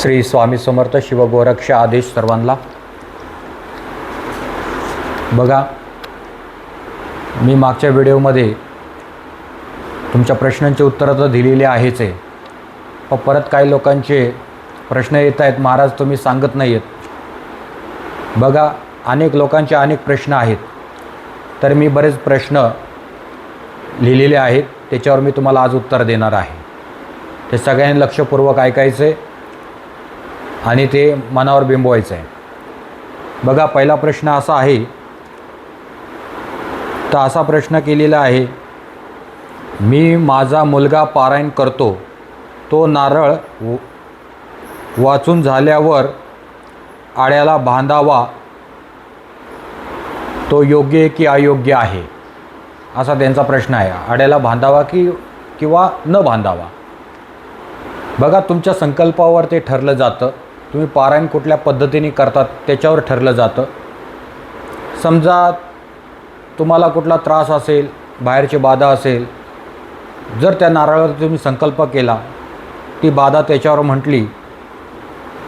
श्री स्वामी समर्थ शिवगोरक्ष आदेश सर्वांना. बघा मी मागच्या व्हिडिओमध्ये तुमच्या प्रश्नांची उत्तरं तर दिलेली आहेच आहे. पण परत काही लोकांचे प्रश्न येत आहेत महाराज तुम्ही सांगत नाही आहेत बघा अनेक लोकांचे अनेक प्रश्न आहेत. तर मी बरेच प्रश्न लिहिलेले आहेत त्याच्यावर मी तुम्हाला आज उत्तर देणार आहे. ते सगळ्यांनी लक्षपूर्वक ऐकायचं आहे आणि ते मनावर बिंबवायचं आहे. बघा पहिला प्रश्न असा आहे तर असा प्रश्न केलेला आहे मी माझा मुलगा पारायण करतो तो नारळ व- वाचून झाल्यावर आड्याला बांधावा तो योग्य आहे की अयोग्य आहे? असा त्यांचा प्रश्न आहे. आड्याला बांधावा की किंवा न बांधावा? बघा तुमच्या संकल्पावर ते ठरलं जातं. तुम्ही पारायण कुठल्या पद्धतीने करतात त्याच्यावर ठरलं जातं. समजा तुम्हाला कुठला त्रास असेल बाहेरची बाधा असेल जर त्या नारळावर तुम्ही संकल्प केला ती बाधा त्याच्यावर म्हटली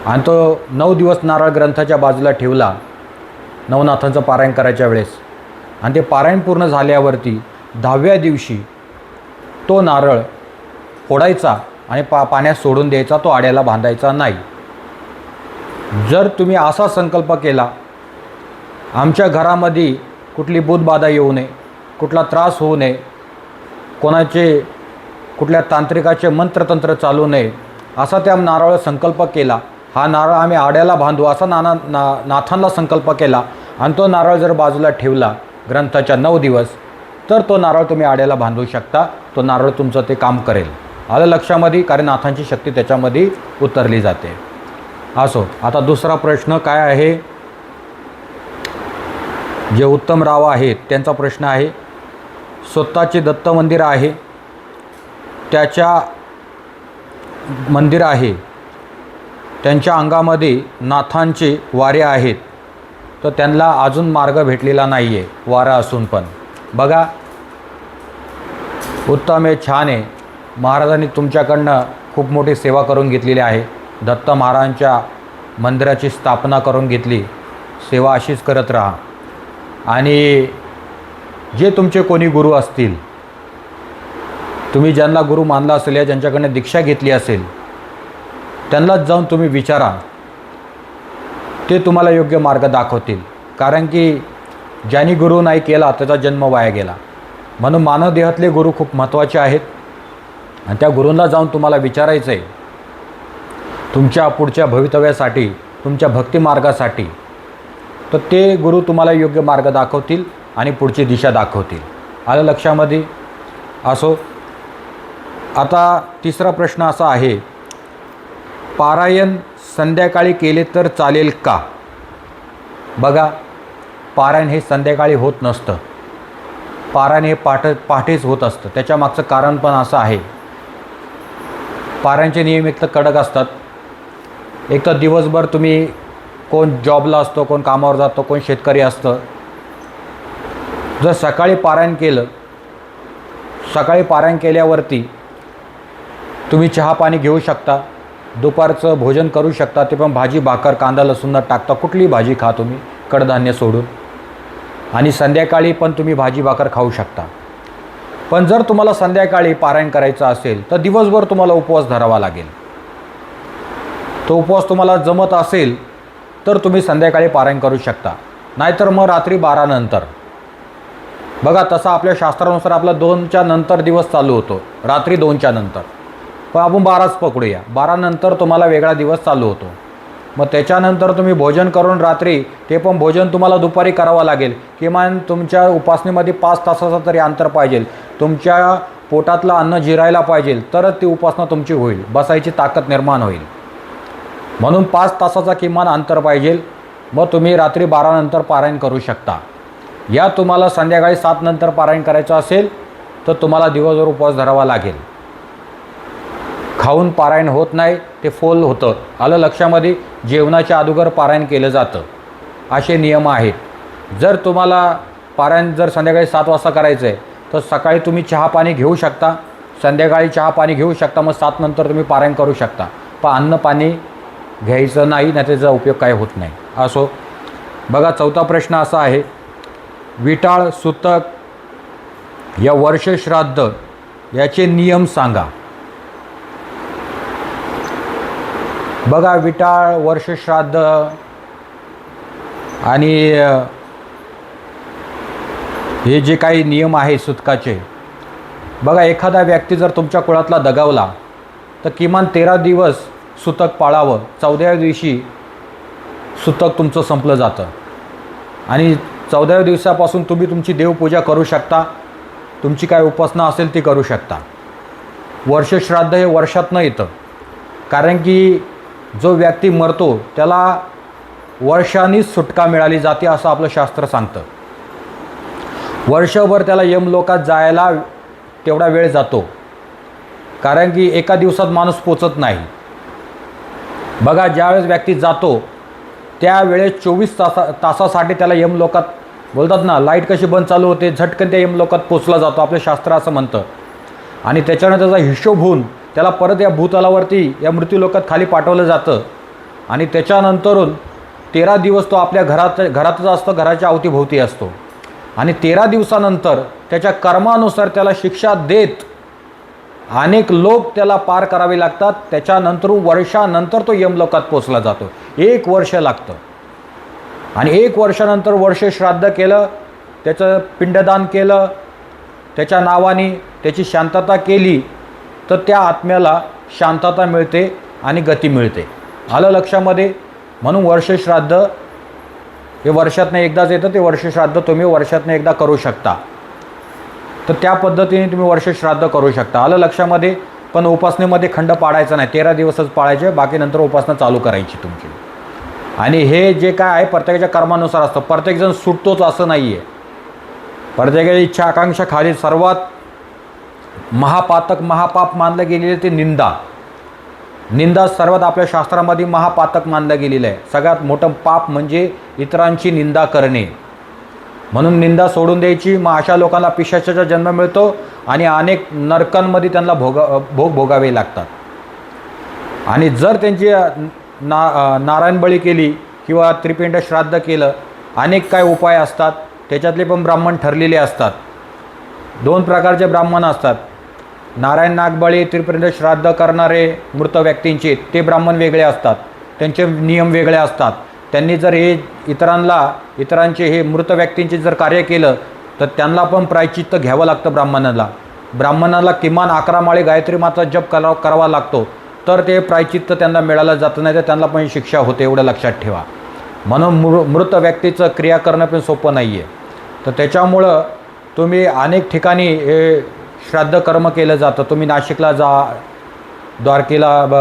आणि तो नऊ दिवस नारळ ग्रंथाच्या बाजूला ठेवला नवनाथांचं पारायण करायच्या वेळेस आणि ते पारायण पूर्ण झाल्यावरती दहाव्या दिवशी तो नारळ फोडायचा आणि पा पाण्यात सोडून द्यायचा तो आड्याला बांधायचा नाही. जर तुम्ही असा संकल्प केला आमच्या घरामध्ये कुठली बुधबाधा येऊ नये कुठला त्रास होऊ नये कोणाचे कुठल्या तांत्रिकाचे मंत्रतंत्र चालू नये असा त्या नारळ संकल्प केला. हा नारळ आम्ही आड्याला बांधू असा नाना ना नाथांना संकल्प केला आणि तो नारळ जर बाजूला ठेवला ग्रंथाच्या नऊ दिवस तर तो नारळ तुम्ही आड्याला बांधू शकता. तो नारळ तुमचं ते काम करेल. आलं लक्षामध्ये? कारण नाथांची शक्ती त्याच्यामध्ये उतरली जाते. असो. आता दुसरा प्रश्न काय आहे? जे उत्तम राव आहेत त्यांचा प्रश्न आहे स्वतःचे दत्त मंदिर आहे त्याच्या मंदिर आहे त्यांच्या अंगामध्ये नाथांचे वारे आहेत तर त्यांना अजून मार्ग भेटलेला नाही आहे वारा असून पण. बघा. उत्तम आहे छान आहे. महाराजांनी तुमच्याकडनं खूप मोठी सेवा करून घेतलेली आहे. दत्त महाराजांच्या मंदिराची स्थापना करून घेतली. सेवा अशीच करत राहा. आणि जे तुमचे कोणी गुरु असतील तुम्ही ज्यांना गुरु मानला असेल या ज्यांच्याकडनं दीक्षा घेतली असेल त्यांनाच जाऊन तुम्ही विचारा. ते तुम्हाला योग्य मार्ग दाखवतील. कारण की ज्यांनी गुरु नाही केला त्याचा जन्म वाया गेला. म्हणून मानवदेहातले गुरु खूप महत्त्वाचे आहेत. आणि त्या गुरूंना जाऊन तुम्हाला विचारायचं आहे तुमच्या पुढच्या भवितव्यासाठी तुमच्या भक्तिमार्गासाठी. तर ते गुरु तुम्हाला योग्य मार्ग दाखवतील आणि पुढची दिशा दाखवतील. आलं लक्षामध्ये? असो. आता तिसरा प्रश्न असा आहे पारायण संध्याकाळी केले तर चालेल का? बघा पारायण हे संध्याकाळी होत नसतं. पारायण हे पाठ पहाटेच होत असतं. त्याच्या मागचं कारण पण असं आहे. पारायणचे नियम एक तर कडक असतात. एक तर दिवसभर तुम्ही कोण जॉबला असतो कोण कामावर जातो कोण शेतकरी असतं. जर सकाळी पारायण केलं सकाळी पारायण केल्यावरती तुम्ही चहा पाणी घेऊ शकता दुपारचं भोजन करू शकता ते पण भाजी भाकर कांदा लसूण न टाकता कुठलीही भाजी खा तुम्ही कडधान्य सोडून. आणि संध्याकाळी पण तुम्ही भाजी भाकर खाऊ शकता. पण जर तुम्हाला संध्याकाळी पारायण करायचं असेल तर दिवसभर तुम्हाला उपवास धरावा लागेल. तो उपवास तुम्हाला जमत असेल तर तुम्ही संध्याकाळी पारायण करू शकता. नाहीतर मग रात्री बारानंतर बघा तसा आपल्या शास्त्रानुसार आपला दोनच्या नंतर दिवस चालू होतो. रात्री दोनच्या नंतर. पण आपण बाराच पकडूया. बारानंतर तुम्हाला वेगळा दिवस चालू होतो. मग त्याच्यानंतर तुम्ही भोजन करून रात्री ते पण भोजन तुम्हाला दुपारी करावं लागेल. किमान तुमच्या उपासनेमध्ये पाच तासाचं तरी अंतर पाहिजे. तुमच्या पोटातलं अन्न जिरायला पाहिजे. तरच ती उपासना तुमची होईल. बसायची ताकद निर्माण होईल. म्हणून पाच तासाचा किमान अंतर पाहिजे. मग तुम्ही रात्री बारानंतर पारायण करू शकता. या तुम्हाला संध्याकाळी सातनंतर पारायण करायचं असेल तर तुम्हाला दिवसभर उपवास धरावा लागेल. खाऊन पारायण होत नाही ते फोल होतं. आलं लक्षामध्ये जेवणाच्या अगोदर पारायण केलं जातं. असे नियम आहेत. जर तुम्हाला पारायण जर संध्याकाळी सात वाजता करायचं आहे तर सकाळी तुम्ही चहा पाणी घेऊ शकता. संध्याकाळी चहा पाणी घेऊ शकता मग सातनंतर तुम्ही पारायण करू शकता. पण अन्न पाणी घ्यायचं नाही ना त्याचा उपयोग काय होत नाही. असो बघा चौथा प्रश्न असा आहे विटाळ सुतक या वर्षश्राद्ध याचे नियम सांगा. बघा विटाळ वर्षश्राद्ध आणि हे जे काही नियम आहे सुतकाचे बघा एखादा व्यक्ती जर तुमच्या कुळातला दगावला तर किमान तेरा दिवस सुतक पाळावं. चौदाव्या दिवशी सुतक तुमचं संपलं जातं. आणि चौदाव्या दिवसापासून तुम्ही तुमची देवपूजा करू शकता. तुमची काय उपासना असेल ती करू शकता. वर्षश्राद्ध हे वर्षातनं येतं. कारण की जो व्यक्ती मरतो त्याला वर्षांनीच सुटका मिळाली जाते असं आपलं शास्त्र सांगतं. वर्षभर त्याला यमलोकात जायला तेवढा वेळ जातो. कारण की एका दिवसात माणूस पोचत नाही. बघा ज्यावेळेस व्यक्ती जातो त्यावेळेस चोवीस तासा तासासाठी त्याला यमलोकात बोलतात ना लाइट कशी बंद चालू होते झटकन त्या यमलोकात पोचला जातो आपलं शास्त्र असं म्हणतं. आणि त्याच्यानं त्याचा हिशोब होऊन त्याला परत या भूतलावरती या मृत्यूलोकात खाली पाठवलं जातं. आणि त्याच्यानंतरून तेरा दिवस तो आपल्या घरात घरातच असतो घराच्या अवतीभोवती असतो. आणि तेरा दिवसानंतर त्याच्या कर्मानुसार त्याला शिक्षा देत अनेक लोक त्याला पार करावे लागतात. त्याच्यानंतर वर्षानंतर तो यमलोकात पोचला जातो. एक वर्ष लागतं. आणि एक वर्षानंतर वर्ष श्राद्ध केलं त्याचं पिंडदान केलं त्याच्या नावाने त्याची शांतता केली तर त्या आत्म्याला शांतता मिळते आणि गती मिळते. आलं लक्षामध्ये? म्हणून वर्षश्राद्ध हे वर्षातनं एकदाच येतं ते वर्षश्राद्ध तुम्ही वर्षातनं एकदा करू शकता. तर त्या पद्धतीने तुम्ही वर्ष श्राद्ध करू शकता. आलं लक्षामध्ये? पण उपासनेमध्ये खंड पाडायचा नाही. तेरा दिवसच पाळायचे बाकी नंतर उपासना चालू करायची तुमची. आणि हे जे काय आहे प्रत्येकाच्या कर्मानुसार असतं. प्रत्येकजण सुटतोच असं नाही आहे प्रत्येकाची इच्छा आकांक्षा खाली सर्वात महापातक महापाप मानलं गेलेलं ते निंदा. निंदा सर्वात आपल्या शास्त्रामध्ये महापातक मानलं गेलेलं आहे. सगळ्यात मोठं पाप म्हणजे इतरांची निंदा करणे. म्हणून निंदा सोडून द्यायची. मग अशा लोकांना पिशाचाचा जन्म मिळतो आणि अनेक नरकांमध्ये त्यांना भोगा भोग भोगावे लागतात. आणि जर त्यांची ना नारायण बळी केली किंवा त्रिपिंड श्राद्ध केलं अनेक काय उपाय असतात. त्याच्यातले पण ब्राह्मण ठरलेले असतात. दोन प्रकारचे ब्राह्मण असतात. नारायण नागबळी त्रिपिंड श्राद्ध करणारे मृत व्यक्तींचे ते ब्राह्मण वेगळे असतात. त्यांचे नियम वेगळे असतात. त्यांनी जर हे इतरांना इतरांचे हे मृत व्यक्तींचे जर कार्य केलं तर त्यांना पण प्रायचित्त घ्यावं लागतं ब्राह्मणाला. ब्राह्मणाला किमान अकरा माळे गायत्री माता जप करा करावा लागतो. तर ते प्रायचित्त त्यांना मिळालं जातं नाही तर त्यांना पण शिक्षा होते एवढं लक्षात ठेवा. म्हणून मृ मृत व्यक्तीचं क्रिया करणं पण सोपं नाही आहे तर त्याच्यामुळं तुम्ही अनेक ठिकाणी हे श्राद्ध कर्म केलं जातं. तुम्ही नाशिकला जा द्वारकेला ब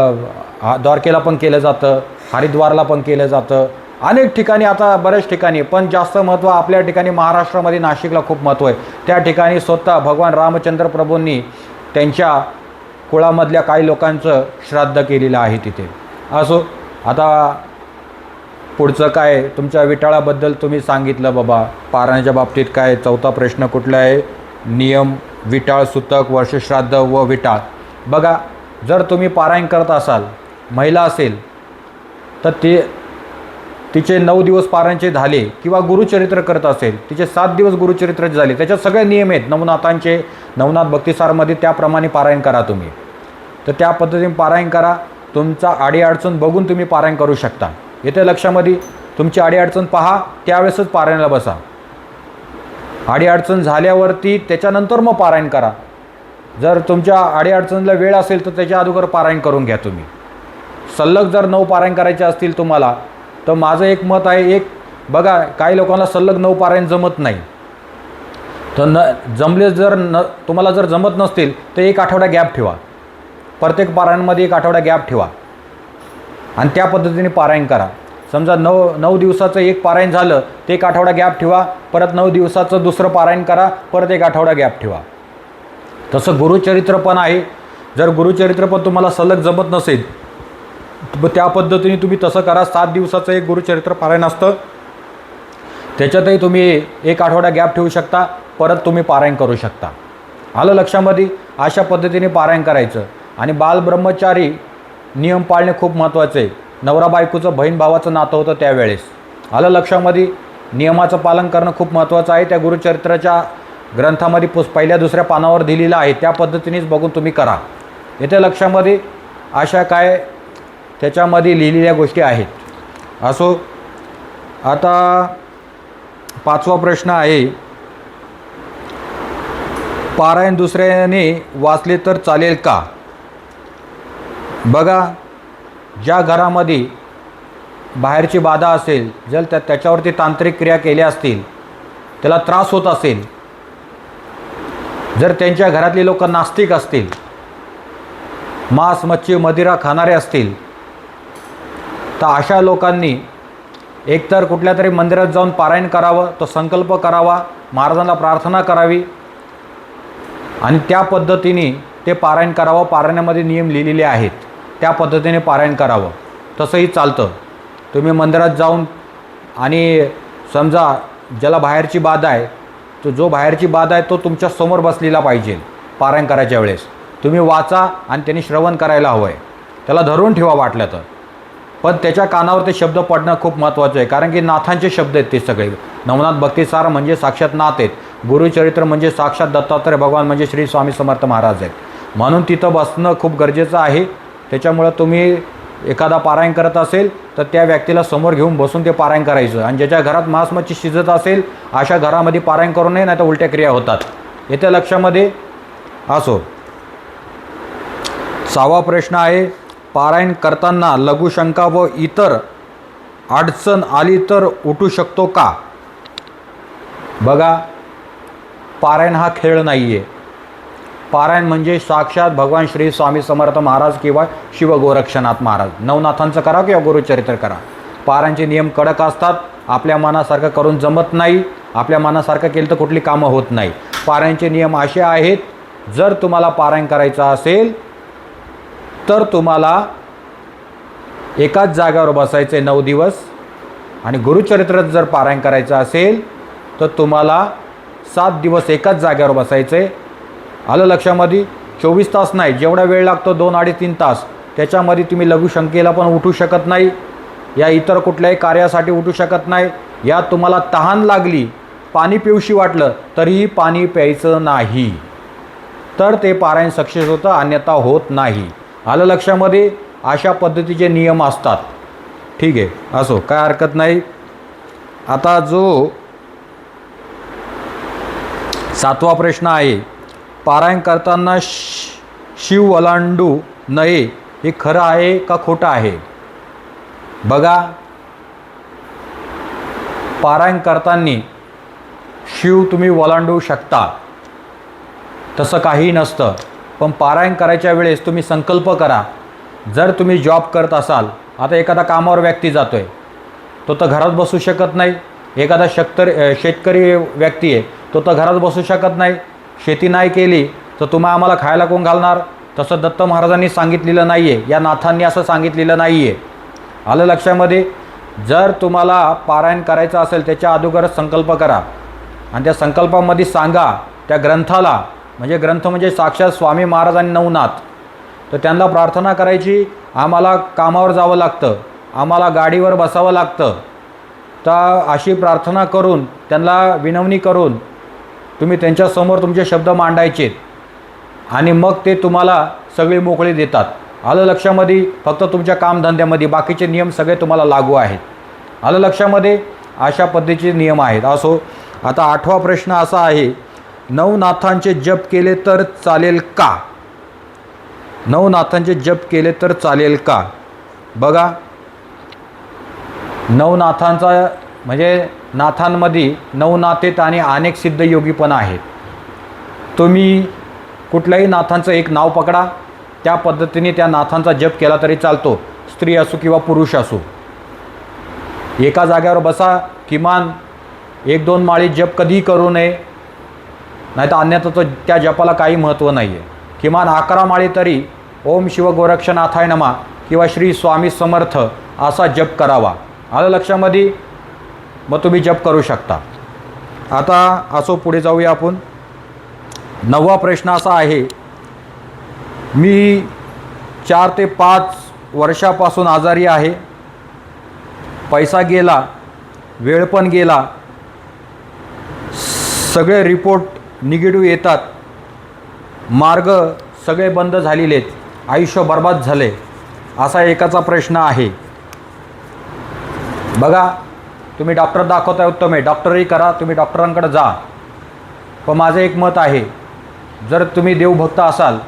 हा, द्वारकेला पण केलं जातं हरिद्वारला पण केलं जातं. अनेक ठिकाणी आता बऱ्याच ठिकाणी पण जास्त महत्त्व आपल्या ठिकाणी महाराष्ट्रामध्ये नाशिकला खूप महत्त्व आहे. त्या ठिकाणी स्वतः भगवान रामचंद्र प्रभूंनी त्यांच्या कुळामधल्या काही लोकांचं श्राद्ध केलेलं आहे तिथे. असो आता पुढचं काय? तुमच्या विटाळाबद्दल तुम्ही सांगितलं बाबा. पारायणाच्या बाबतीत काय? चौथा प्रश्न कुठला आहे? नियम विटाळ सुतक वर्षश्राद्ध व विटाळ बघा जर तुम्ही पारायण करत असाल महिला असेल तर ते तिचे नऊ दिवस पारायणचे झाले किंवा गुरुचरित्र करत असेल तिचे सात दिवस गुरुचरित्राचे झाले त्याच्यात सगळे नियम आहेत. नवनाथांचे नवनाथ भक्तिसारमध्ये त्याप्रमाणे पारायण करा तुम्ही. तर त्या पद्धतीने पारायण करा. तुमचा अडीअडचण बघून तुम्ही पारायण करू शकता. येते लक्षामध्ये तुमची अडीअडचण पहा त्यावेळेसच पारायणाला बसा. अडीअडचण झाल्यावरती त्याच्यानंतर मग पारायण करा. जर तुमच्या अडीअडचणीला वेळ असेल तर त्याच्या अगोदर पारायण करून घ्या तुम्ही. सल्लग जर नऊ पारायण करायचे असतील तुम्हाला तर माझं एक मत आहे एक बघा काही लोकांना सल्लग नऊ पारायण जमत नाही. तर न जमले जर न तुम्हाला जर जमत नसतील तर एक आठवडा गॅप ठेवा. प्रत्येक पारायणमध्ये एक आठवडा गॅप ठेवा. आणि त्या पद्धतीने पारायण करा. समजा नऊ नऊ दिवसाचं एक पारायण झालं ते एक आठवडा गॅप ठेवा. परत नऊ दिवसाचं दुसरं पारायण करा परत एक आठवडा गॅप ठेवा. तसं गुरुचरित्र पण आहे. जर गुरुचरित्र पण तुम्हाला सलग जमत नसेल त्या पद्धतीने तुम्ही तसं करा. सात दिवसाचं एक गुरुचरित्र पारायण असतं. त्याच्यातही तुम्ही एक आठवडा गॅप ठेवू शकता. परत तुम्ही पारायण करू शकता. आलं लक्षामध्ये? अशा पद्धतीने पारायण करायचं. आणि बालब्रह्मचारी नियम पाळणे खूप महत्त्वाचे आहे. नवरा बायकोचं बहीण भावाचं नातं होतं त्यावेळेस. आलं लक्षामध्ये? नियमाचं पालन करणं खूप महत्त्वाचं आहे. त्या गुरुचरित्राच्या ग्रंथामध्ये पुस पहिल्या दुसऱ्या पानावर दिलेलं आहे. त्या पद्धतीनेच बघून तुम्ही करा. येत्या लक्षामध्ये? अशा काय त्याच्यामध्ये लिहिलेल्या गोष्टी आहेत. असो आता पाचवा प्रश्न आहे. पारायण दुसऱ्याने वाचले तर चालेल का? बघा ज्या घरामध्ये बाहेरची बाधा असेल जर त्या त्याच्यावरती तांत्रिक क्रिया केल्या असतील त्याला त्रास होत असेल जर त्यांच्या घरातली लोक नास्तिक असतील मांस मच्छी मदिरा खाणारे असतील तर अशा लोकांनी एकतर कुठल्या तरी मंदिरात जाऊन पारायण करावं तो संकल्प करावा महाराजांना प्रार्थना करावी आणि त्या पद्धतीने ते पारायण करावं पारायणामध्ये नियम लिहिलेले आहेत. त्या पद्धतीने पारायण करावं. तसंही चालतं. तुम्ही मंदिरात जाऊन आणि समजा ज्याला बाहेरची बाधा आहे तो जो बाहेरची बाधा आहे तो तुमच्यासमोर बसलेला पाहिजे पारायण करायच्या वेळेस. तुम्ही वाचा आणि त्यांनी श्रवण करायला हवं आहे त्याला धरून ठेवा वाटलं तर. पण त्याच्या कानावर ते शब्द पडणं खूप महत्त्वाचं आहे. कारण की नाथांचे शब्द आहेत ते सगळे. नवनाथ भक्तिसार म्हणजे साक्षात नाथ आहेत. गुरुचरित्र म्हणजे साक्षात दत्तात्रय भगवान म्हणजे श्री स्वामी समर्थ महाराज आहेत. म्हणून तिथं बसणं खूप गरजेचं आहे. त्याच्यामुळं तुम्ही एखादा पारायण करत असेल तर त्या व्यक्तीला समोर घेऊन बसून ते पारायण करायचं. आणि ज्याच्या घरात मांस मच्छी शिजत असेल अशा घरामध्ये पारायण करू नये नाही तर उलट्या क्रिया होतात. येत्या लक्षामध्ये असो. सहावा प्रश्न आहे पारायण करताना लघुशंका व इतर अडचण आली तर उठू शकतो का? बघा पारायण हा खेळ नाही आहे पारायण म्हणजे साक्षात भगवान श्री स्वामी समर्थ महाराज किंवा शिवगोरक्षनाथ महाराज. नवनाथांचं करा किंवा गुरुचरित्र करा. पारायणचे नियम कडक असतात आपल्या मनासारखं करून जमत नाही आपल्या मनासारखं केलं तर कुठली कामं होत नाही. पारायणचे नियम असे आहेत जर तुम्हाला पारायण करायचं असेल तर तुम्हाला एकाच जागेवर बसायचं आहे नऊ दिवस आणि गुरुचरित्रात जर पारायण करायचं असेल तर तुम्हाला सात दिवस एकाच जागेवर बसायचं आहे आलं लक्षामध्ये? चोवीस तास नाही जेवढा वेळ लागतो दोन अडीच तीन तास. त्याच्यामध्ये तुम्ही लघुशंकेला पण उठू शकत नाही या इतर कुठल्याही कार्यासाठी उठू शकत नाही. यात तुम्हाला तहान लागली पाणी पिऊशी वाटलं तरीही पाणी प्यायचं नाही. तर ते पारायण सक्सेस होतं अन्यथा होत नाही. आलं लक्षामध्ये अशा पद्धतीचे नियम असतात. ठीक आहे असो काय हरकत नाही. आता जो सातवा प्रश्न आहे पारायण करताना श शिव ओलांडू नये हे खरं आहे का खोटं आहे? बघा. पारायण करताना शिव तुम्ही ओलांडू शकता. तसं काही नसतं. पण पारायण करायच्या वेळेस तुम्ही संकल्प करा. जर तुम्ही जॉब करत असाल आता एखादा कामावर व्यक्ती जातो आहे तो तर घरात बसू शकत नाही. एखादा शक्तर शेतकरी व्यक्ती आहे तो तर घरात बसू शकत नाही. शेती नाही केली तर तुम्ही आम्हाला खायला कोण घालणार? तसं दत्त महाराजांनी सांगितलेलं नाही आहे या नाथांनी असं सांगितलेलं नाही आहे आलं लक्षामध्ये? जर तुम्हाला पारायण करायचं असेल त्याच्या अगोदरच संकल्प करा. आणि त्या संकल्पामध्ये सांगा त्या ग्रंथाला म्हणजे ग्रंथ म्हणजे साक्षात स्वामी महाराज आणि नवनाथ. तर त्यांना प्रार्थना करायची आम्हाला कामावर जावं लागतं आम्हाला गाडीवर बसावं लागतं. तर अशी प्रार्थना करून त्यांना विनवणी करून तुम्ही त्यांच्यासमोर तुमचे शब्द मांडायचे आणि मग ते तुम्हाला सगळी मोकळी देतात. आलं लक्षामध्ये फक्त तुमच्या कामधंद्यामध्ये बाकीचे नियम सगळे तुम्हाला लागू आहेत. आलं लक्षामध्ये अशा पद्धतीचे नियम आहेत. असो आता आठवा प्रश्न असा आहे नवनाथांचे जप केले तर चालेल का? नवनाथांचे जप केले तर चालेल का? बघा नवनाथांचा म्हणजे नाथांमध्ये नवनाथेत आणि अनेक सिद्धयोगी पण आहेत. तुम्ही कुठल्याही नाथांचं एक नाव पकडा त्या पद्धतीने त्या नाथांचा जप केला तरी चालतो स्त्री असो किंवा पुरुष असो. एका जाग्यावर बसा किमान एक दोन माळी जप कधीही करू नये. नाही तर अन्यथा तो त्या जपाला काही महत्त्व नाही आहे किमान अकरा माळी तरी ओम शिव गोरक्षनाथाय नमा किंवा श्री स्वामी समर्थ असा जप करावा. आलं लक्षामध्ये मग तुम्ही जप करू शकता. आता असो पुढे जाऊया आपण. नववा प्रश्न असा आहे मी चार ते पाच वर्षापासून आजारी आहे. पैसा गेला वेळ पण गेला. सगळे रिपोर्ट निगेटिव्ह येतात. मार्ग सगळे बंद झालेले आहेत आयुष्य बर्बाद झाले. असा एकाचा प्रश्न आहे. बघा तुम्ही डॉक्टर दाखवताय उत्तम आहे. डॉक्टरही करा तुम्ही डॉक्टरांकडे जा. पण माझं एक मत आहे जर तुम्ही देवभक्त असाल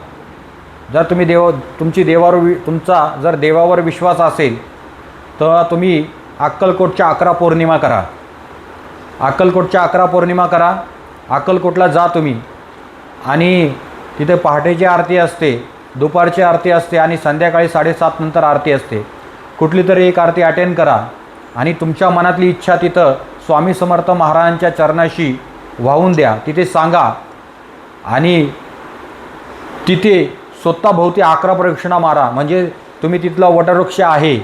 जर तुम्ही देव तुमची देवावर वि तुमचा जर देवावर विश्वास असेल तर तुम्ही अक्कलकोटच्या अकरा पौर्णिमा करा. अक्कलकोटच्या अकरा पौर्णिमा करा. अक्कलकोटला जा तुम्ही. आणि तिथे पहाटेची आरती असते दुपारची आरती असते आणि संध्याकाळी साडेसात नंतर आरती असते. कुठली तरी एक आरती अटेंड करा. आणि तुमच्या मनातली इच्छा तिथं स्वामी समर्थ महाराजांच्या चरणाशी वाहून द्या. तिथे सांगा. आणि तिथे स्वतःभोवती अकरा प्रदक्षिणा मारा. म्हणजे तुम्ही तिथला वटवृक्ष आहे.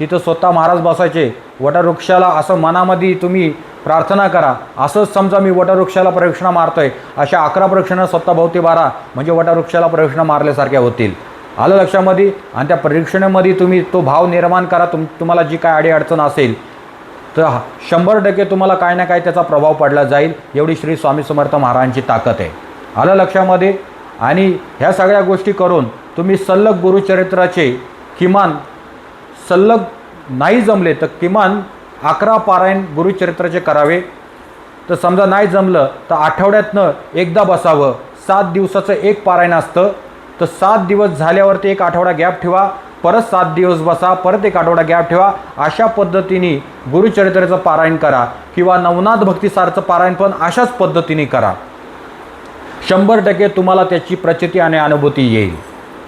तिथं स्वतः महाराज बसायचे. वटवृक्षाला असं मनामध्ये तुम्ही प्रार्थना करा. असंच समजा मी वटवृक्षाला प्रदक्षिणा मारतोय अशा अकरा प्रदक्षिणा स्वतःभोवती बारा म्हणजे वटवृक्षाला प्रदक्षिणा मारल्यासारख्या होतील. आलं लक्षामध्ये? आणि त्या प्रदक्षिणेमध्ये तुम्ही तो भाव निर्माण करा तुम तुम्हाला जी काय अडीअडचण असेल तर शंभर टक्के तुम्हाला काय ना काय त्याचा प्रभाव पडला जाईल एवढी श्री स्वामी समर्थ महाराजांची ताकद आहे. आलं लक्षामध्ये? आणि ह्या सगळ्या गोष्टी करून तुम्ही सल्लग गुरुचरित्राचे किमान सल्लग नाही जमले तर किमान अकरा पारायण गुरुचरित्राचे करावे. तर समजा नाही जमलं तर आठवड्यातनं एकदा बसावं. सात दिवसाचं एक पारायण असतं. तर सात दिवस झाल्यावरती एक आठवडा गॅप ठेवा. परत सात दिवस बसा परत एक आठवडा गॅप ठेवा. अशा पद्धतीने गुरुचरित्राचं पारायण करा किंवा नवनाथ भक्तीसारचं पारायण पण अशाच पद्धतीने करा. शंभर टक्के तुम्हाला त्याची प्रचिती आणि अनुभूती येईल.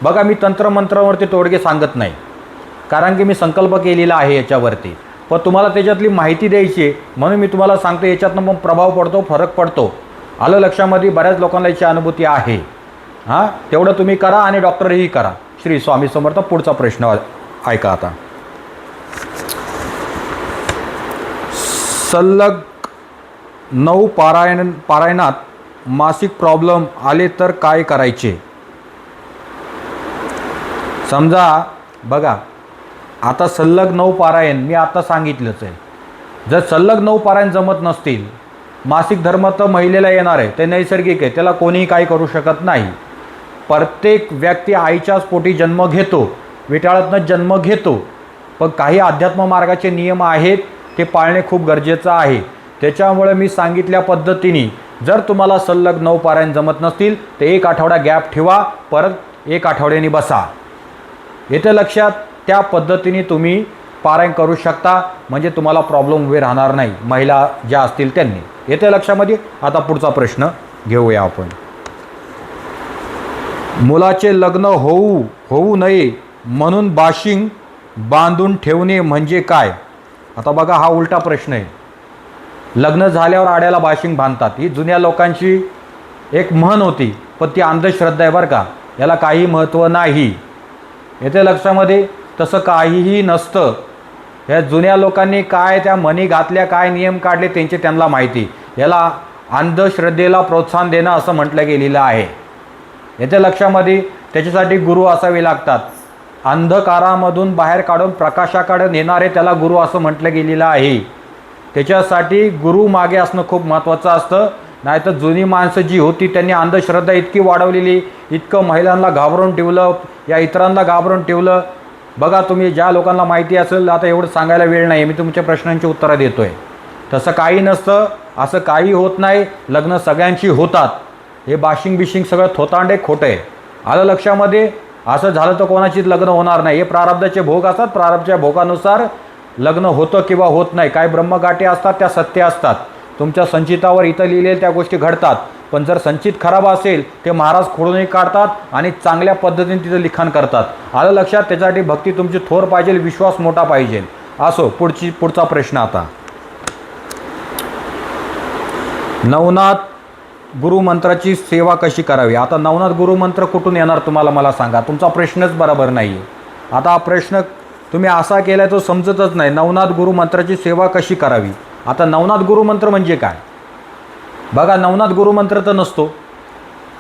बघा मी तंत्रमंत्रावरती तोडगे सांगत नाही. कारण की मी संकल्प केलेला आहे याच्यावरती. पण तुम्हाला त्याच्यातली माहिती द्यायची आहे. म्हणून मी तुम्हाला सांगतो याच्यातनं मग प्रभाव पडतो फरक पडतो. आलं लक्षामध्ये बऱ्याच लोकांना याची अनुभूती आहे. हां? तेवढं तुम्ही करा आणि डॉक्टरही करा. श्री स्वामी समर्थ पुढचा प्रश्न ऐका आता. सल्लग नऊ पारायण पारायणात मासिक प्रॉब्लेम आले तर काय करायचे? समजा बघा आता सल्लग नऊ पारायण मी आता सांगितलंच आहे. जर सल्लग नऊ पारायण जमत नसतील मासिक धर्म तर महिलेला येणार आहे ते नैसर्गिक आहे त्याला कोणीही काही करू शकत नाही. प्रत्येक व्यक्ती आईच्याच पोटी जन्म घेतो विटाळतनं जन्म घेतो. पण काही अध्यात्म मार्गाचे नियम आहेत ते पाळणे खूप गरजेचं आहे. त्याच्यामुळे मी सांगितल्या पद्धतीने जर तुम्हाला सल्लग नऊ पारायण जमत नसतील तर एक आठवडा गॅप ठेवा परत एक आठवड्याने बसा. येतं लक्षात? त्या पद्धतीने तुम्ही पारायण करू शकता. म्हणजे तुम्हाला प्रॉब्लेम उभे राहणार नाही. महिला ज्या असतील त्यांनी. येते लक्षामध्ये? आता पुढचा प्रश्न घेऊया आपण. मुलाचे लग्न होऊ होऊ नये म्हणून बाशिंग बांधून ठेवणे म्हणजे काय? आता बघा हा उलटा प्रश्न आहे. लग्न झाल्यावर आड्याला बाशिंग बांधतात. ही जुन्या लोकांची एक म्हण होती पण ती अंधश्रद्धा आहे बरं का? याला काही महत्त्व नाही. येते लक्षामध्ये? तसं काहीही नसतं. ह्या जुन्या लोकांनी काय त्या मनी घातल्या काय नियम काढले त्यांचे त्यांना माहिती. याला अंधश्रद्धेला प्रोत्साहन देणं असं म्हटलं गेलेलं आहे. याच्या लक्षामध्ये त्याच्यासाठी गुरु असावे लागतात. अंधकारामधून बाहेर काढून प्रकाशाकडे नेणारे त्याला गुरु असं म्हटलं गेलेलं आहे. त्याच्यासाठी गुरु मागे असणं खूप महत्त्वाचं असतं. नाहीतर जुनी माणसं जी होती त्यांनी अंधश्रद्धा इतकी वाढवलेली इतकं महिलांना घाबरून ठेवलं या इतरांना घाबरून ठेवलं बघा तुम्ही ज्या लोकांना माहिती असेल आता एवढं सांगायला वेळ नाही मी तुमच्या प्रश्नांची उत्तरं देतो आहे तसं काही नसतं असं काही होत नाही लग्न सगळ्यांची होतात. हे बाशिंग बिशिंग सगळं थोतांडे खोटं आहे. आलं लक्षामध्ये? असं झालं तर कोणाचीच लग्न होणार नाही. हे प्रारब्धाचे भोग असतात. प्रारब्धाच्या भोगानुसार लग्न होतं किंवा होत नाही. काय ब्रह्मगाठी असतात त्या सत्य असतात. तुमच्या संचितावर इथं लिहिलेल्या त्या गोष्टी घडतात. पण जर संचित खराब असेल ते महाराज खोडूनही काढतात आणि चांगल्या पद्धतीने तिथं लिखाण करतात. आलं लक्षात? त्याच्यासाठी भक्ती तुमची थोर पाहिजे विश्वास मोठा पाहिजे. असो पुढची पुढचा प्रश्न आता. नवनाथ गुरुमंत्राची सेवा कशी करावी? आता नवनाथ गुरुमंत्र कुठून येणार तुम्हाला मला सांगा. तुमचा प्रश्नच बरोबर नाही आहे आता हा प्रश्न तुम्ही असा केला तो समजतच नाही. नवनाथ गुरुमंत्राची सेवा कशी करावी? आता नवनाथ गुरुमंत्र म्हणजे काय? बघा नवनाथ गुरुमंत्र तर नसतो.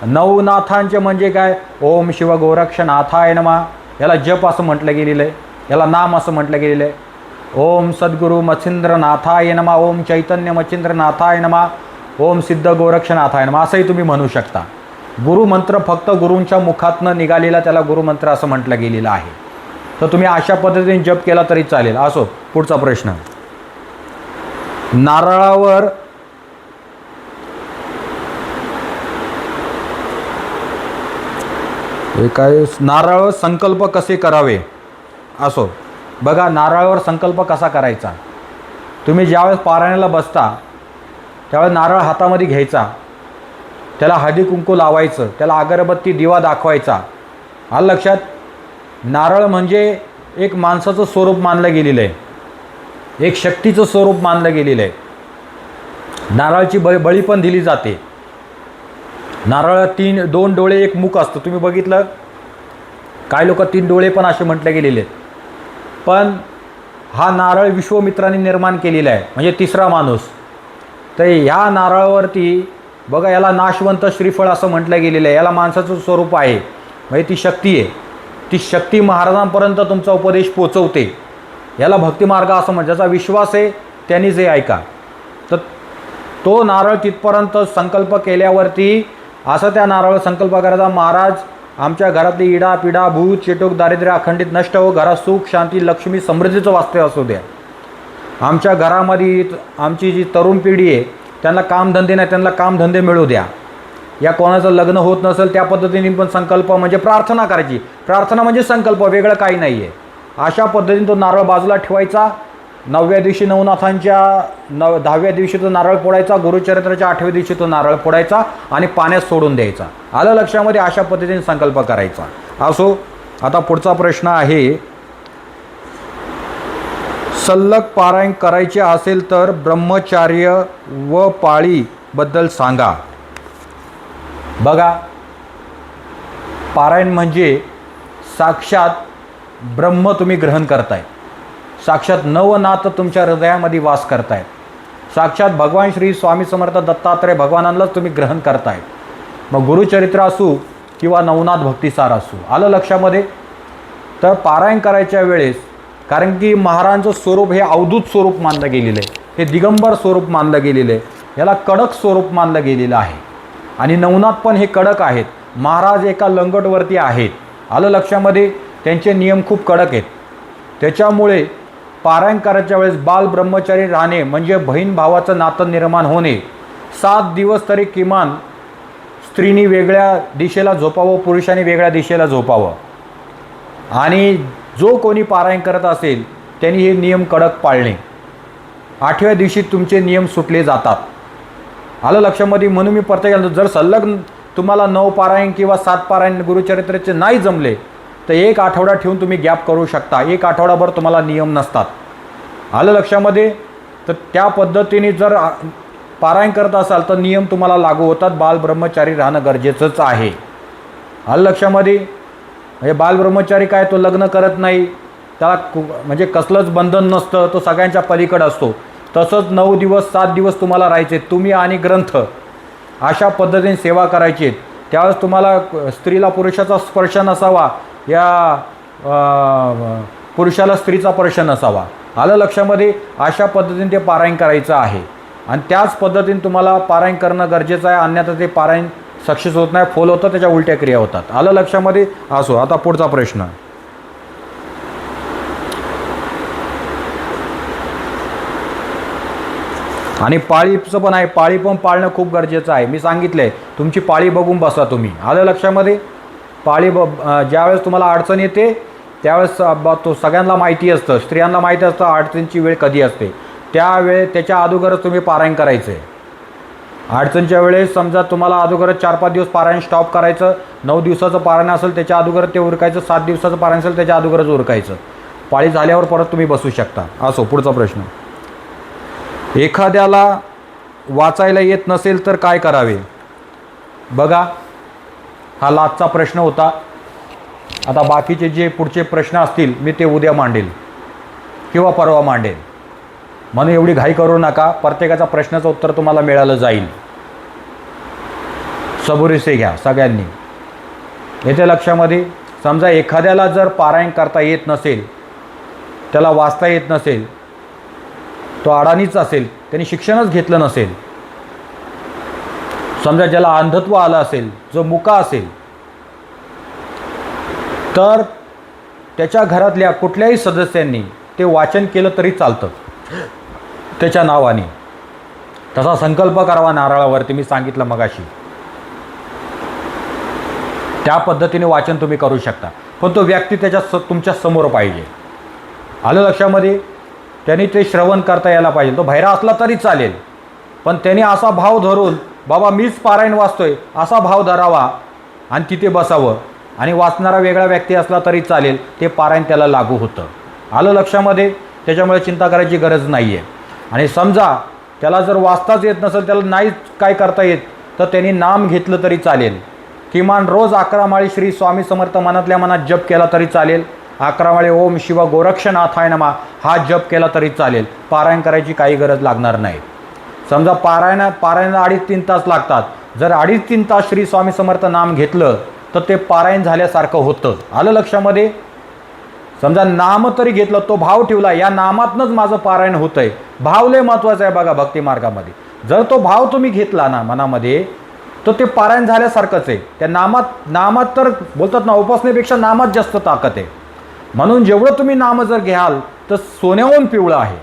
नवनाथांचे म्हणजे काय? ओम शिव गोरक्ष नाथाय नमा. याला जप असं म्हटलं गेलेलं आहे. याला नाम असं म्हटलं गेलेलं आहे. ओम सद्गुरू मच्छिंद्रनाथाय नमा. ओम चैतन्य मच्छिंद्रनाथाय नमा. ओम सिद्ध गोरक्षनाथाय नमा. असंही तुम्ही म्हणू शकता. गुरुमंत्र फक्त गुरूंच्या मुखातनं निघालेला त्याला गुरुमंत्र असं म्हटलं गेलेलं आहे. तर तुम्ही अशा पद्धतीने जप केला तरी चालेल. असो पुढचा प्रश्न. नारळावर हे काय नारळावर संकल्प कसे करावे? असो. बघा नारळावर संकल्प कसा करायचा? तुम्ही ज्यावेळेस पारायणाला बसता त्यावेळेस नारळ हातामध्ये घ्यायचा. त्याला हळदी कुंकू लावायचं. त्याला अगरबत्ती दिवा दाखवायचा. हा लक्षात नारळ म्हणजे एक माणसाचं स्वरूप मानलं गेलेलं आहे. एक शक्तीचं स्वरूप मानलं गेलेलं आहे. नारळाची बळी बळी पण दिली जाते. नारळ तीन दोन डोळे एक मुख असतं. तुम्ही बघितलं? काय लोक तीन डोळे पण असे म्हटले गेलेले आहेत. पण हा नारळ विश्वमित्राने निर्माण केलेला आहे. म्हणजे तिसरा माणूस. तर ह्या नारळावरती बघा याला नाशवंत श्रीफळ असं म्हटलं गेलेलं आहे. याला माणसाचं स्वरूप आहे. म्हणजे ती शक्ती आहे. ती शक्ती महाराजांपर्यंत तुमचा उपदेश पोचवते. याला भक्तिमार्ग असं म्हणजे ज्याचा विश्वास आहे त्यांनी जे ऐका. तर तो नारळ तिथपर्यंत संकल्प केल्यावरती असं त्या नारळ संकल्प करायचा महाराज आमच्या घरातली इडा पिडा भूत चेटोक दारिद्र्य अखंडित नष्ट हो घरात सुख शांती लक्ष्मी समृद्धीचं वास्तव्य असू द्या. आमच्या घरामध्ये आमची जी तरुण पिढी आहे त्यांना कामधंदे नाही त्यांना कामधंदे मिळू द्या. या कोणाचं लग्न होत नसेल त्या पद्धतीने पण संकल्प म्हणजे प्रार्थना करायची. प्रार्थना म्हणजे संकल्प वेगळं काही नाही आहे अशा पद्धतीने तो नारळ बाजूला ठेवायचा नवव्या दिवशी नवनाथांच्या नव दहाव्या दिवशी तो नारळ फोडायचा गुरुचरित्राच्या आठव्या दिवशी तो नारळ फोडायचा आणि पाण्यात सोडून द्यायचा. आलं लक्षामध्ये अशा पद्धतीने संकल्प करायचा. असो आता पुढचा प्रश्न आहे. सल्लग पारायण करायचे असेल तर ब्रह्मचार्य व पाळीबद्दल सांगा. बघा पारायण म्हणजे साक्षात ब्रह्म तुम्ही ग्रहण करताय. साक्षात नवनाथ तुमच्या हृदयामध्ये वास करतायत. साक्षात भगवान श्री स्वामी समर्थ दत्तात्रय भगवानांनाच तुम्ही ग्रहण करताय मग गुरुचरित्र असू किंवा नवनाथ भक्तिसार असू आलं लक्षामध्ये? तर पारायण करायच्या वेळेस कारण की महाराजांचं स्वरूप हे अवधूत स्वरूप मानलं गेलेलं आहे. हे दिगंबर स्वरूप मानलं गेलेलं आहे. याला कडक स्वरूप मानलं गेलेलं आहे. आणि नवनाथ पण हे कडक आहेत. महाराज एका लंगटवरती आहेत. आलं लक्षामध्ये? त्यांचे नियम खूप कडक आहेत. त्याच्यामुळे पारायण करायच्या वेळेस बाल ब्रह्मचारी राहणे म्हणजे बहीण भावाचं नातं निर्माण होणे. सात दिवस तरी किमान स्त्रीनी वेगळ्या दिशेला झोपावं पुरुषाने वेगळ्या दिशेला झोपावं. आणि जो कोणी पारायण करत असेल त्यांनी हे नियम कडक पाळणे. आठव्या दिवशी तुमचे नियम सुटले जातात. आलं लक्षामध्ये? म्हणून मी प्रत्येकाला जर संलग्न तुम्हाला नऊ पारायण किंवा सात पारायण गुरुचरित्राचे नाही जमले तर एक आठवडा ठेवून तुम्ही गॅप करू शकता. एक आठवडाभर तुम्हाला नियम नसतात. आलं लक्षामध्ये? तर त्या पद्धतीने जर पारायण करत असाल तर नियम तुम्हाला लागू होतात. बाल ब्रह्मचारी राहणं गरजेचंच आहे. आलं लक्षामध्ये? म्हणजे बालब्रह्मचारी काय तो लग्न करत नाही. त्याला कु- म्हणजे कसलंच बंधन नसतं. तो सगळ्यांच्या पलीकडं असतो. तसंच नऊ दिवस सात दिवस तुम्हाला राहायचे. तुम्ही आणि ग्रंथ अशा पद्धतीने सेवा करायची. त्यावेळेस तुम्हाला स्त्रीला पुरुषाचा स्पर्श नसावा. या पुरुषाला स्त्रीचा स्पर्श नसावा. आलं लक्षामध्ये? अशा पद्धतीने ते पारायण करायचं आहे. आणि त्याच पद्धतीने तुम्हाला पारायण करणं गरजेचं आहे अन्यथा ते पारायण सक्सेस होत नाही फोल होतं त्याच्या उलट्या क्रिया होतात. आलं लक्षामध्ये? असो आता पुढचा प्रश्न. आणि पाळीचं पण आहे पाळी पण पाळणं खूप गरजेचं आहे. मी सांगितलं आहे तुमची पाळी बघून बसा तुम्ही. आलं लक्षामध्ये? पाळी ब ज्यावेळेस तुम्हाला अडचण येते त्यावेळेस ब- तो सगळ्यांना माहिती असतं स्त्रियांना माहिती असतं अडचणीची वेळ कधी असते. त्यावेळे त्याच्या अगोदरच तुम्ही पारायण करायचं. आहे अडचणच्या वेळेस समजा तुम्हाला अगोदरच चार पाच दिवस पारायण स्टॉप करायचं नऊ दिवसाचं पारायण असेल त्याच्या अगोदर ते उरकायचं सात दिवसाचं पारायण असेल त्याच्या अगोदरच उरकायचं. पाळी झाल्यावर परत तुम्ही बसू शकता. असो पुढचा प्रश्न. एखाद्याला वाचायला येत नसेल तर काय करावे? बघा हा लाचचा प्रश्न होता. आता बाकीचे जे पुढचे प्रश्न असतील मी ते उद्या मांडेल. किंवा परवा मांडेल. म्हणून एवढी घाई करू नका. प्रत्येकाचा प्रश्नाचं उत्तर तुम्हाला मिळालं जाईल. सबुरीसे घ्या सगळ्यांनी. येते लक्षामध्ये? समजा एखाद्याला जर पारायण करता येत नसेल त्याला वाचता येत नसेल तो अडाणीच असेल त्यांनी शिक्षणच घेतलं नसेल समजा ज्याला अंधत्व आलं असेल जो मुका असेल तर त्याच्या घरातल्या कुठल्याही सदस्यांनी ते वाचन केलं तरी चालतं. त्याच्या नावाने. तसा संकल्प करावा नारळावरती मी सांगितलं मगाशी. त्या पद्धतीने वाचन तुम्ही करू शकता. पण तो व्यक्ती त्याच्या स तुमच्यासमोर पाहिजे. आलं लक्षामध्ये? त्यांनी ते श्रवण करता यायला पाहिजे. तो भैरा असला तरी चालेल. पण त्यांनी असा भाव धरून बाबा मीच पारायण वाचतोय. असा भाव धरावा आणि तिथे बसावं. आणि वाचणारा वेगळा व्यक्ती असला तरी चालेल. ते पारायण त्याला लागू होतं. आलं लक्षामध्ये? त्याच्यामुळे चिंता करायची गरज नाही आहे आणि समजा त्याला जर वाचताच येत नसेल त्याला नाही काय करता येत तर त्यांनी नाम घेतलं तरी चालेल. किमान रोज अकरा माळी श्री स्वामी समर्थ मनातल्या मनात जप केला तरी चालेल. अकरा माळी ओम शिव गोरक्षनाथाय नमा हा जप केला तरी चालेल. पारायण करायची काही गरज लागणार नाही. समजा पारायण पारायणाला अडीच तीन तास लागतात. जर अडीच तीन तास श्री स्वामी समर्थ नाम घेतलं तर ते पारायण झाल्यासारखं होतं. आलं लक्षामध्ये? समजा नाम तरी घेतलं तो भाव ठेवला या नामातनंच माझं पारायण होतं आहे भाव लय महत्त्वाचा आहे बघा भक्ती मार्गामध्ये. जर तो भाव तुम्ही घेतला ना मनामध्ये तर ते पारायण झाल्यासारखंच आहे. त्या नामात नामात तर बोलतात ना उपासनेपेक्षा नामात जास्त ताकद आहे. म्हणून जेवढं तुम्ही नाम जर घ्याल तर सोन्याहून पिवळं आहे.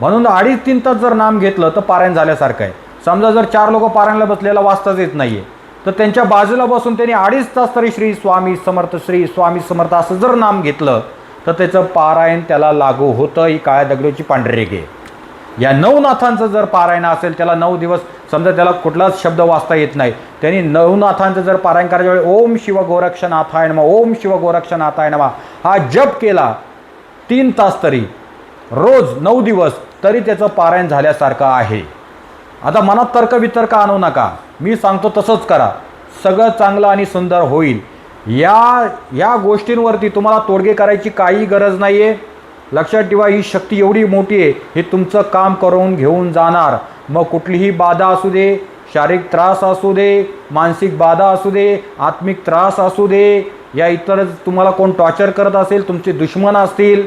म्हणून अडीच तीन तास जर नाम घेतलं तर पारायण झाल्यासारखं आहे. समजा जर चार लोक पारायणला बसलेला वाचताच येत नाही आहे तर त्यांच्या बाजूला बसून त्यांनी अडीच तास तरी श्री स्वामी समर्थ श्री स्वामी समर्थ असं जर नाम घेतलं तर त्याचं पारायण त्याला लागू होतं ही काळ्या दगडूची पांढरे घे या नवनाथांचं जर पारायण असेल त्याला नऊ दिवस समजा त्याला कुठलाच शब्द वाचता येत नाही त्यांनी नवनाथांचं जर पारायण करायच्या वेळी ओम शिव गोरक्षनाथाय नमा ओम शिव गोरक्षनाथाय नमा हा जप केला तीन तास तरी रोज नऊ दिवस तरी त्याचं पारायण झाल्यासारखं आहे. आता मनात तर्क वितर्क आणू नका. मी सांगतो तसंच करा. सगळं चांगलं आणि सुंदर होईल. या या गोष्टींवरती तुम्हाला तोडगे करायची काही गरज नाही आहे लक्षात ठेवा ही शक्ती एवढी मोठी आहे हे तुमचं काम करून घेऊन जाणार. मग कुठलीही बाधा असू दे शारीरिक त्रास असू दे मानसिक बाधा असू दे आत्मिक त्रास असू दे या इतर तुम्हाला कोण टॉर्चर करत असेल तुमचे दुश्मन असतील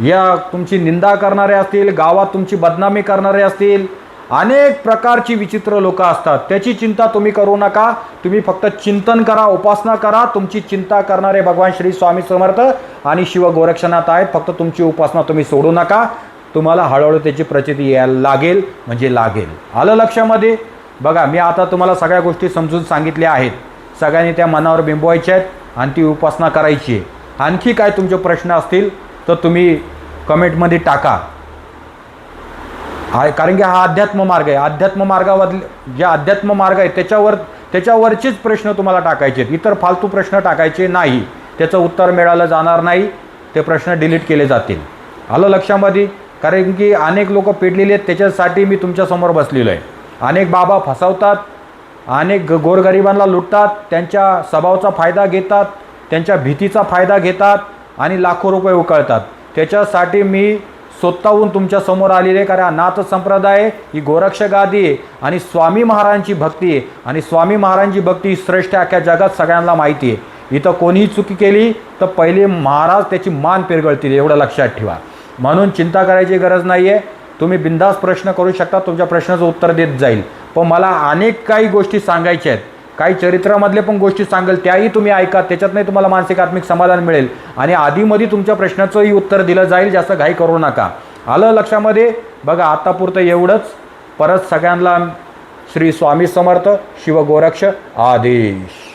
या तुमची निंदा करणारे असतील गावात तुमची बदनामी करणारे असतील अनेक प्रकारची विचित्र लोक असतात. त्याची चिंता तुम्ही करू नका. तुम्ही फक्त चिंतन करा उपासना करा. तुमची चिंता करणारे भगवान श्री स्वामी समर्थ आणि शिव गोरक्षनाथ आहेत. फक्त तुमची उपासना तुम्ही सोडू नका. तुम्हाला हळूहळू त्याची प्रचिती यायला लागेल म्हणजे लागेल. आलं लक्षामध्ये? बघा मी आता तुम्हाला सगळ्या गोष्टी समजून सांगितल्या आहेत. सगळ्यांनी त्या मनावर बिंबवायच्या आहेत आणि ती उपासना करायची आहे. आणखी काय तुमचे प्रश्न असतील? तर तुम्ही कमेंटमध्ये टाका. हा कारण की हा अध्यात्म मार्ग आहे. अध्यात्म मार्गावर जे अध्यात्म मार्ग आहे त्याच्यावर त्याच्यावरचेच प्रश्न तुम्हाला टाकायचे आहेत. इतर फालतू प्रश्न टाकायचे नाही. त्याचं उत्तर मिळालं जाणार नाही. ते प्रश्न डिलीट केले जातील. आलं लक्षामध्ये? कारण की अनेक लोक पेटलेले आहेत. त्याच्यासाठी मी तुमच्यासमोर बसलेलो आहे. अनेक बाबा फसवतात. अनेक ग- गोरगरिबांना लुटतात. त्यांच्या स्वभावाचा फायदा घेतात. त्यांच्या भीतीचा फायदा घेतात. आणि लाखो रुपये उकळतात. त्याच्यासाठी मी स्वतःहून तुमच्यासमोर आलेले कारण नाथ संप्रदाय ही गोरक्ष गादी आहे आणि स्वामी महाराजांची भक्ती आहे. आणि स्वामी महाराजांची भक्ती ही श्रेष्ठ अख्ख्या जगात सगळ्यांना माहिती आहे. इथं कोणीही चुकी केली तर पहिले महाराज त्याची मान पिरगळतील एवढं लक्षात ठेवा. म्हणून चिंता करायची गरज नाही आहे तुम्ही बिंदास प्रश्न करू शकता तुमच्या प्रश्नाचं उत्तर देत जाईल. पण मला अनेक काही गोष्टी सांगायच्या आहेत. काही चरित्रामधले पण गोष्टी सांगेल त्याही तुम्ही ऐका त्याच्यात नाही तुम्हाला मानसिक आत्मिक समाधान मिळेल. आणि आधीमध्ये तुमच्या प्रश्नाचंही उत्तर दिलं जाईल जास्त घाई करू नका. आलं लक्षामध्ये? बघा आतापुरतं एवढंच. परत सगळ्यांना श्री स्वामी समर्थ शिवगोरक्ष आदेश.